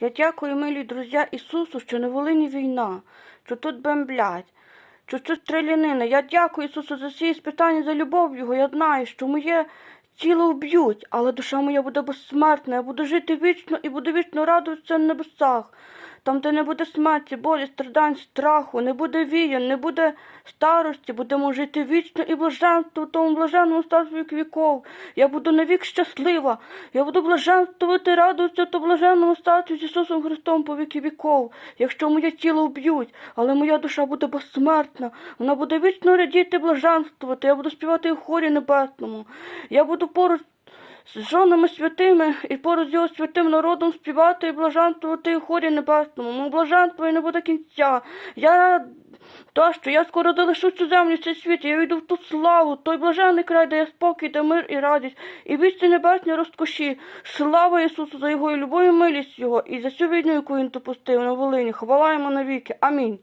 Я дякую, милі друзі Ісусу, що на Волині війна, що тут бомблять, що тут стрілянина. Я дякую Ісусу за всі спитання, за любов Його. Я знаю, що моє тіло вб'ють, але душа моя буде безсмертна. Я буду жити вічно і буду вічно радуватися на небесах. Там, де не буде смерті, болі, страдань, страху, не буде віян, не буде старості, будемо жити вічно і блаженство в тому блаженному статусі вік віков. Я буду навік щаслива. Я буду блаженствувати, радуватися то блаженному статусі з Ісусом Христом по віки віков. Якщо моє тіло вб'ють, але моя душа буде безсмертна, вона буде вічно радіти, блаженствувати. Я буду співати в хорі небесному. Я буду поруч з жонами святими і поруч з його святим народом співати і блаженствувати у хорі небесному. Мого блаженства і не буде кінця. Я то, що я скоро залишу цю землю, цей світ, я війду в ту славу, той блажений край, де є спокій, де мир і радість, і вічні небесні розкоші. Слава Ісусу за його і любов і милість Його, і за цю війну, яку він допустив на Волині. Хвала йому навіки. Амінь.